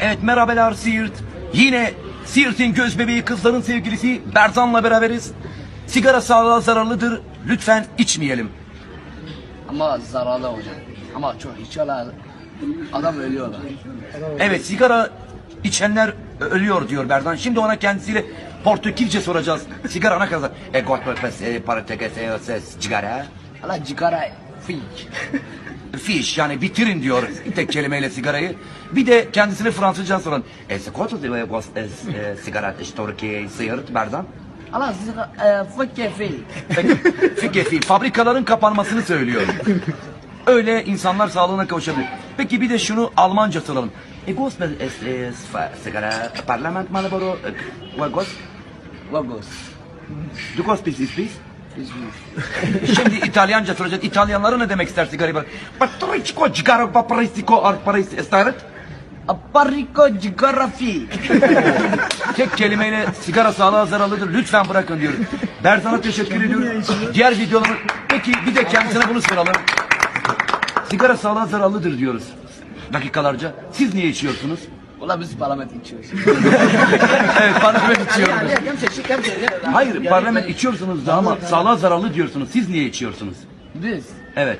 Evet merhabalar Siirt. Yine Siirt'in göz bebeği kızların sevgilisi Berzan'la beraberiz. Sigara sağlığa zararlıdır. Lütfen içmeyelim. Ama zararlı hocam. Ama çok içiyorlar. Adam ölüyorlar. Evet sigara içenler ölüyor diyor Berzan. Şimdi ona kendisiyle Portekizce soracağız. Sigara ne kadar? E para teker sigara. Fik. Fiş yani bitirin diyor tek kelimeyle sigarayı. Bir de kendisine Fransızca sorun. E se quanto de gosto de sigara estorki Siirt Berzan? Hala sigara fik fik. Fikri fabrikaların kapanmasını söylüyor. Öyle insanlar sağlığına kavuşabilir. Peki bir de şunu Almanca soralım. E gosto es es sigara parlament Marlboro e gost Vagos. du gost bis is biz. Şimdi İtalyanca soracağız. İtalyanlara ne demek ister sigara bak. Patrico cigaro paparisico arparis estaret. Aparico cigara fik. Tek kelimeyle sigara sağlığa zararlıdır. Lütfen bırakın diyoruz. Berzan'a teşekkür ediyoruz. Diğer videoları... Peki bir de kendisine bunu soralım. Sigara sağlığa zararlıdır diyoruz. Dakikalarca. Siz niye içiyorsunuz? Ulan biz parlament içiyoruz. Evet parlament içiyoruz. Hayır parlament içiyorsunuz da ama sağlığa zararlı diyorsunuz. Siz niye içiyorsunuz? Biz. Evet.